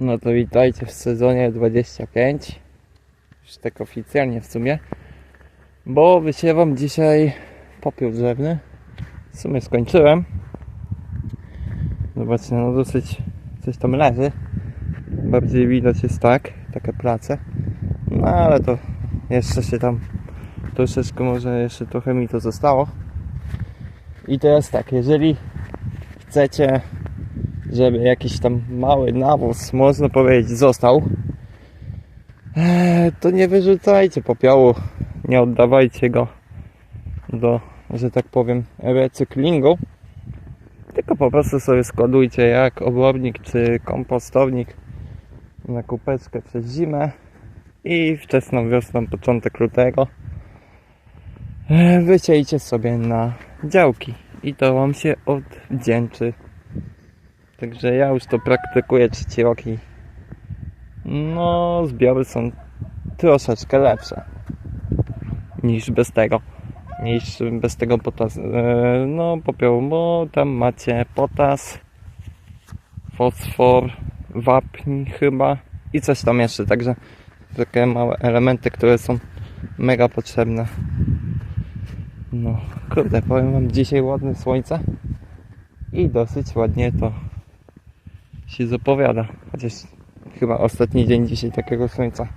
No to witajcie w sezonie 25. Już tak oficjalnie w sumie. Bo wysiewam dzisiaj popiół drzewny. W sumie skończyłem. Zobaczcie, no dosyć coś tam leży. Bardziej widać jest tak, takie prace. No ale to jeszcze się tam troszeczkę może jeszcze trochę mi to zostało. I teraz tak, jeżeli chcecie żeby jakiś tam mały nawóz, można powiedzieć, został, eee, to nie wyrzucajcie popiołu, nie oddawajcie go do, że tak powiem, recyklingu, tylko po prostu sobie składujcie jak obornik czy kompostownik na kupeczkę przez zimę i wczesną wiosną, początek lutego eee, wyciejcie sobie na działki i to Wam się odwdzięczy. Także ja już to praktykuję trzeci rok i no zbiory są troszeczkę lepsze niż bez tego. Niż bez tego potas, e, no popiołu, bo tam macie potas, fosfor, wapń chyba i coś tam jeszcze, także takie małe elementy, które są mega potrzebne. No, kurde, powiem wam, dzisiaj ładne słońce i dosyć ładnie to się zapowiada. Chociaż chyba ostatni dzień dzisiaj takiego słońca.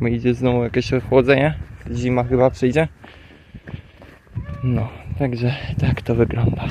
Bo idzie znowu jakieś ochłodzenie. Zima chyba przyjdzie. No, także tak to wygląda.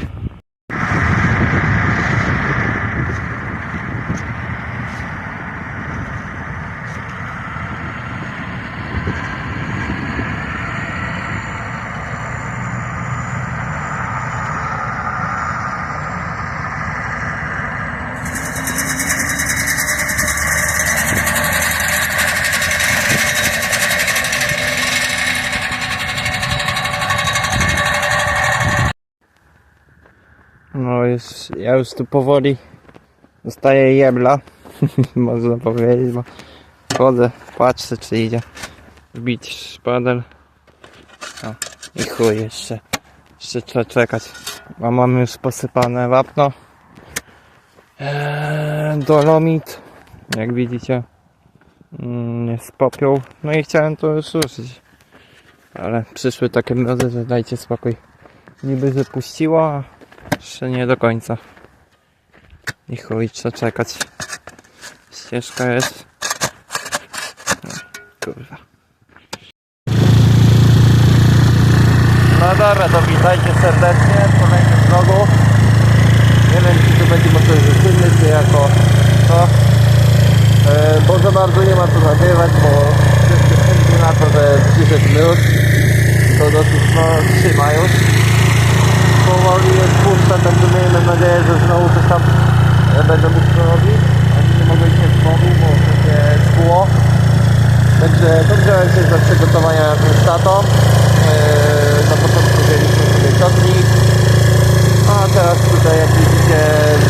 No ja już tu powoli dostaję jebla, można powiedzieć, bo chodzę, patrzę czy idzie wbić szpadel. I chuj jeszcze, jeszcze trzeba czekać. A mamy już posypane wapno. Eee, dolomit, jak widzicie, mm, jest popiół. No i chciałem to już ruszyć. Ale przyszły takie mrozy, że dajcie spokój. Niby wypuściło, a jeszcze nie do końca. I chuj, trzeba czekać. Ścieżka jest. Kurwa. No dobra, to witajcie serdecznie w kolejnym vlogu. Nie wiem, czy to będzie życzyny, czy jako to. E, bo za bardzo nie ma co nagrywać, bo wszyscy chętni na to, że przyszedł mróz. To dosyć no, trzyma już powoli odpuszcza, także miejmy nadzieję, że znowu coś tam e, będę mógł to robić. Ani nie mogę się znowu, bo będzie szkło. Także dobrze się za przygotowania z tatą. Eee, na początku wzięliśmy sobie ciotnik. A teraz tutaj jak widzicie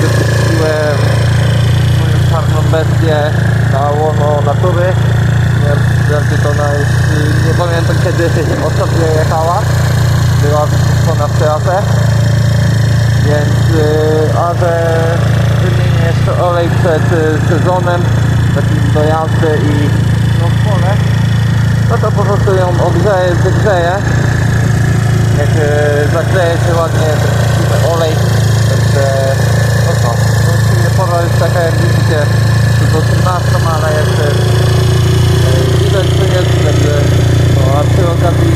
wypuściłem moją czarną bestię na łono natury. Wprawdzie to ona już nie pamiętam kiedy ostatnio jechała była wypuszczona w trasę więc yy, a że wymienię jeszcze olej przed y, sezonem takim do jazdy i no pole no to po prostu ją ogrzeję, wygrzeję. Jak yy, zagrzeje się ładnie olej także no co no w sumie pora jest taka jak widzicie do 13 ale jeszcze yy, widać co jest także no a przy okazji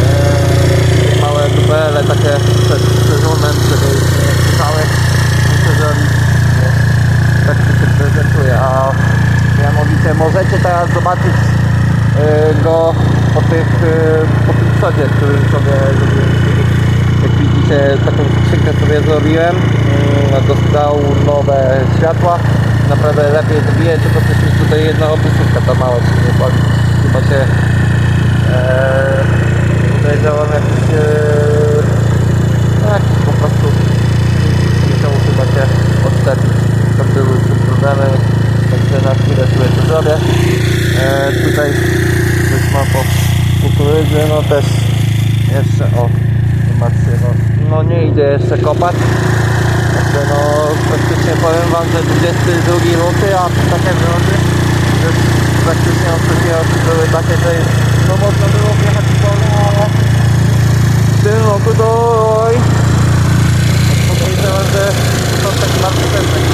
e, małe dubele takie przed sezonem, żeby nie słyszały muszę zrobić nie, tak się prezentuje a mianowicie możecie teraz zobaczyć e, go po tych e, po tym przodzie, który sobie jak widzicie taką skrzynkę sobie zrobiłem mm, dostał nowe światła. Naprawdę lepiej dobije tylko też jest tutaj jedna opisówka ta mała się nie chyba się Eee, podejrzewam jakiś, jakiś po prostu. Musiał chyba się odczepić. Tam były problemy, także na chwilę sobie to zrobię. Eee, tutaj ma po kukurydzy, no też jeszcze o, zobaczcie, no, no nie idzie jeszcze kopać. Także no praktycznie powiem wam, że 22 luty, a takie wylądy już praktycznie ostatnie oczy były takie, że no można było wjechać w pole, ale w tym roku to oj, podejrzewam, że są taki martwy ten